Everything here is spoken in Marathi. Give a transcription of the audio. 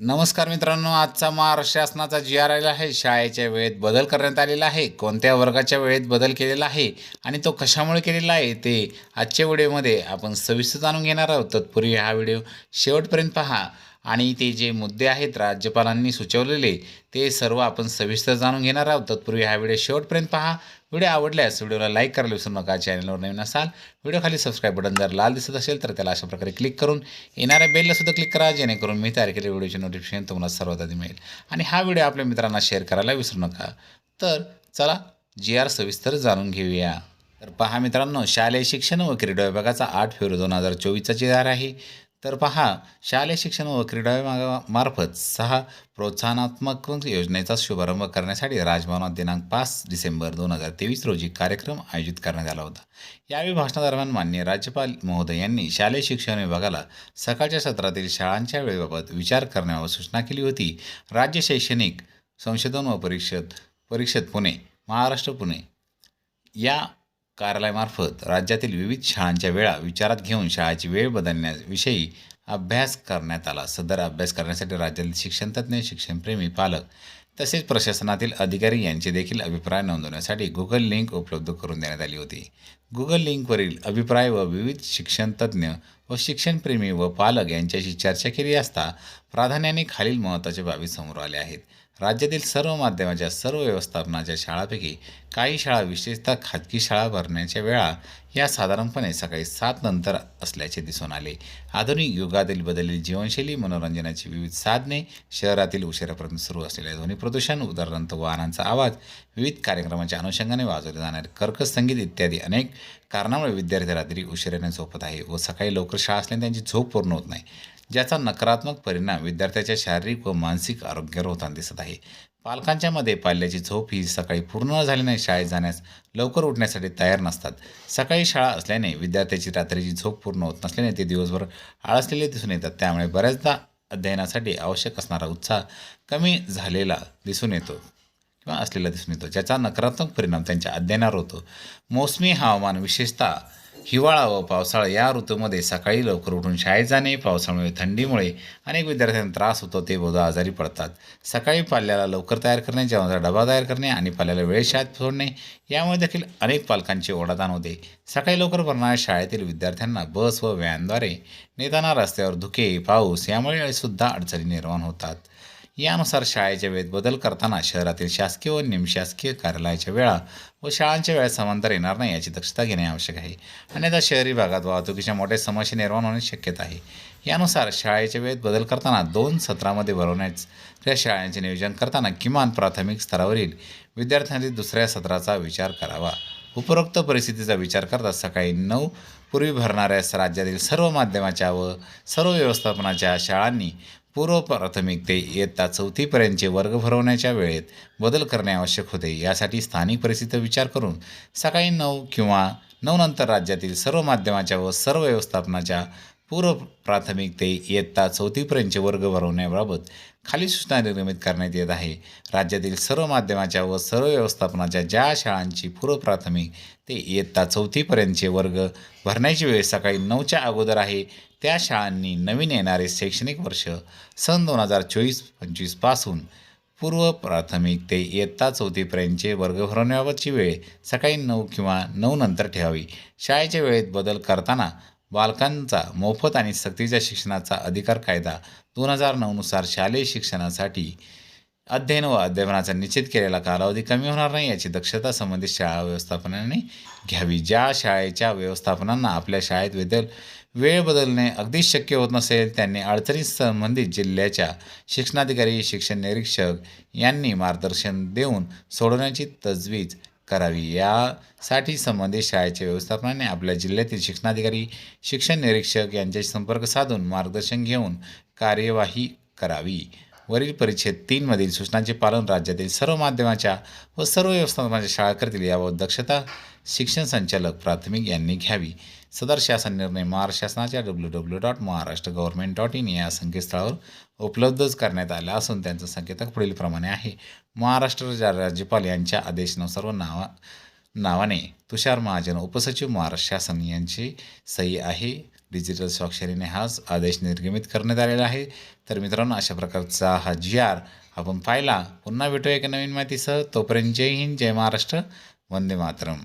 नमस्कार मित्रांनो आजचा महाराष्ट्र शासनाचा जी आर आलेला आहे. शाळेच्या वेळेत बदल करण्यात आलेला आहे. कोणत्या वर्गाच्या वेळेत बदल केलेला आहे आणि तो कशामुळे केलेला आहे ते आजच्या व्हिडिओमध्ये आपण सविस्तर जाणून घेणार आहोत. तत्पूर्वी हा व्हिडिओ शेवटपर्यंत पहा. आणि ते जे मुद्दे आहेत राज्यपालांनी सुचवलेले ते सर्व आपण सविस्तर जाणून घेणार आहोत. तत्पूर्वी हा व्हिडिओ शेवटपर्यंत पहा. व्हिडिओ आवडल्यास व्हिडिओला लाईक करायला विसरू नका. चॅनलवर नवीन असाल व्हिडिओ खाली सबस्क्राईब बटन जर लाल दिसत असेल तर त्याला अशा प्रकारे क्लिक करून येणाऱ्या बेलला सुद्धा क्लिक करा जेणेकरून मी तयार केलेल्या व्हिडिओचे नोटिफिकेशन तुम्हाला सर्वात आधी मिळेल. आणि हा व्हिडिओ आपल्या मित्रांना शेअर करायला विसरू नका. तर चला जी आर सविस्तर जाणून घेऊया. तर पहा मित्रांनो शालेय शिक्षण व क्रीडा विभागाचा आठ फेब्रुवारी दोन हजार चोवीसचा जी आर आहे तर पहा शालेय शिक्षण व क्रीडा विभागामार्फत सहा प्रोत्साहनात्मक योजनेचा शुभारंभ करण्यासाठी राजभवनात दिनांक पाच डिसेंबर दोन हजार तेवीस रोजी कार्यक्रम आयोजित करण्यात आला होता. यावेळी भाषणादरम्यान मान्य राज्यपाल महोदय यांनी शालेय शिक्षण विभागाला सकाळच्या सत्रातील शाळांच्या वेळेबाबत विचार करण्यावर सूचना केली होती. राज्य शैक्षणिक संशोधन व परिषद परिषद पुणे महाराष्ट्र पुणे या कार्यालयामार्फत राज्यातील विविध शाळांच्या वेळा विचारात घेऊन शाळेची वेळ बदलण्याविषयी अभ्यास करण्यात आला. सदर अभ्यास करण्यासाठी राज्यातील शिक्षणतज्ज्ञ शिक्षणप्रेमी पालक तसेच प्रशासनातील अधिकारी यांचे देखील अभिप्राय नोंदवण्यासाठी गुगल लिंक उपलब्ध करून देण्यात आली होती. गुगल लिंकवरील अभिप्राय व विविध शिक्षणतज्ज्ञ व शिक्षणप्रेमी व पालक यांच्याशी चर्चा केली असता प्राधान्याने खालील महत्त्वाच्या बाबी समोर आल्या आहेत. राज्यातील सर्व माध्यमाच्या सर्व व्यवस्थापनाच्या शाळांपैकी काही शाळा विशेषतः खाजगी शाळा भरण्याच्या वेळा या साधारणपणे सकाळी सात नंतर असल्याचे दिसून आले. आधुनिक युगातील बदललेली जीवनशैली मनोरंजनाची विविध साधने शहरातील उशिरापर्यंत सुरू असलेले ध्वनी प्रदूषण उदाहरणार्थ वाहनांचा आवाज विविध कार्यक्रमाच्या अनुषंगाने वाजवले जाणारे कर्कश संगीत इत्यादी अनेक कारणामुळे विद्यार्थी रात्री उशिराने झोपत आहे व सकाळी लवकर शाळा असल्याने त्यांची झोप पूर्ण होत नाही. ज्याचा नकारात्मक परिणाम विद्यार्थ्याच्या शारीरिक व मानसिक आरोग्यावर होताना दिसत आहे. पालकांच्या मध्ये पाल्याची झोप ही सकाळी पूर्ण न झाल्याने शाळेत जाण्यास लवकर उठण्यासाठी तयार नसतात. सकाळी शाळा असल्याने विद्यार्थ्याची रात्रीची झोप पूर्ण होत नसल्याने ते दिवसभर आळसलेले दिसून येतात. त्यामुळे बऱ्याचदा अध्ययनासाठी आवश्यक असणारा उत्साह कमी झालेला दिसून येतो किंवा असलेला दिसून येतो ज्याचा नकारात्मक परिणाम त्यांच्या अध्ययनावर होतो. मोसमी हवामान विशेषतः हिवाळा व पावसाळा या ऋतूमध्ये सकाळी लवकर उठून शाळेत जाणे पावसामुळे थंडीमुळे अनेक विद्यार्थ्यांना त्रास होतो ते बहुधा आजारी पडतात. सकाळी पाल्याला लवकर तयार करणे जेवणाचा डबा तयार करणे आणि पाल्याला वेळेत शाळेत सोडणे यामुळे देखील अनेक पालकांचे ओढादान होते. सकाळी लवकर भरणाऱ्या शाळेतील विद्यार्थ्यांना बस व व्हॅनद्वारे नेताना रस्त्यावर धुके पाऊस यामुळे सुद्धा अडचणी निर्माण होतात. यानुसार शाळेच्या वेळेत बदल करताना शहरातील शासकीय व निमशासकीय कार्यालयाच्या वेळा व शाळांच्या वेळा समांतर येणार नाही याची दक्षता घेणे आवश्यक आहे. अन्यथा शहरी भागात वाहतुकीच्या मोठ्या समस्या निर्माण होण्याची शक्यता आहे. यानुसार शाळेच्या वेळेत बदल करताना दोन सत्रामध्ये भरवण्याच्या शाळांचे नियोजन करताना किमान प्राथमिक स्तरावरील विद्यार्थ्यांनी दुसऱ्या सत्राचा विचार करावा. उपरोक्त परिस्थितीचा विचार करता सकाळी नऊ पूर्वी भरणाऱ्या राज्यातील सर्व माध्यमाच्या व सर्व व्यवस्थापनाच्या शाळांनी पूर्व प्राथमिक ते इयत्ता चौथीपर्यंतचे वर्ग भरवण्याच्या वेळेत बदल करणे आवश्यक होते. यासाठी स्थानिक परिस्थितीचा विचार करून सकाळी नऊ किंवा नऊ नंतर राज्यातील सर्व माध्यमाच्या व सर्व व्यवस्थापनाच्या पूर्व प्राथमिक ते इयत्ता चौथीपर्यंतचे वर्ग भरवण्याबाबत खाली सूचना निर्गमित करण्यात येत आहे. राज्यातील सर्व माध्यमाच्या व सर्व व्यवस्थापनाच्या ज्या शाळांची पूर्वप्राथमिक ते इयत्ता चौथीपर्यंतचे वर्ग भरण्याची वेळ सकाळी नऊच्या अगोदर आहे त्या शाळांनी नवीन येणारे शैक्षणिक वर्ष सन दोन हजार चोवीस पंचवीसपासून पूर्व प्राथमिक ते इयत्ता चौथीपर्यंतचे वर्ग भरवण्याबाबतची वेळ सकाळी नऊ किंवा नऊ नंतर ठेवावी. शाळेच्या वेळेत बदल करताना बालकांचा मोफत आणि सक्तीच्या शिक्षणाचा अधिकार कायदा दोन हजार नऊनुसार शालेय शिक्षणासाठी अध्ययन व अध्यापनाचा निश्चित केलेला कालावधी कमी होणार नाही याची दक्षता संबंधित शाळा व्यवस्थापनाने घ्यावी. ज्या शाळेच्या व्यवस्थापनांना आपल्या शाळेत बदल वेळ बदलणे अगदीच शक्य होत नसेल त्यांनी अडचणी संबंधित जिल्ह्याच्या शिक्षणाधिकारी शिक्षण निरीक्षक यांनी मार्गदर्शन देऊन सोडवण्याची तजवीज करावी यासाठी संबंधित शाळेच्या व्यवस्थापनाने आपल्या जिल्ह्यातील शिक्षणाधिकारी शिक्षण निरीक्षक यांच्याशी संपर्क साधून मार्गदर्शन घेऊन कार्यवाही करावी. वरील परिच्छेद तीनमधील सूचनांचे पालन राज्यातील सर्व माध्यमाच्या व सर्व व्यवस्थापनाच्या शाळा करतील याबाबत दक्षता शिक्षण संचालक प्राथमिक यांनी घ्यावी. सदर शासन निर्णय महाराष्ट्र शासनाच्या W W dot Maharashtra government dot in या संकेतस्थळावर उपलब्धच करण्यात आला असून त्यांचा संकेतक पुढीलप्रमाणे आहे. महाराष्ट्र राज्यपाल यांच्या आदेशानुसार व नावा नावाने तुषार महाजन उपसचिव महाराष्ट्र शासन यांची सही आहे. डिजिटल स्वाक्षरीने हाच आदेश निर्गमित करण्यात आलेला आहे. तर मित्रांनो अशा प्रकारचा हा जी आर आपण पाहिला. पुन्हा भेटूया एका नवीन माहितीसह तोपर्यंत जय हिंद जय महाराष्ट्र. वंदे मातरम.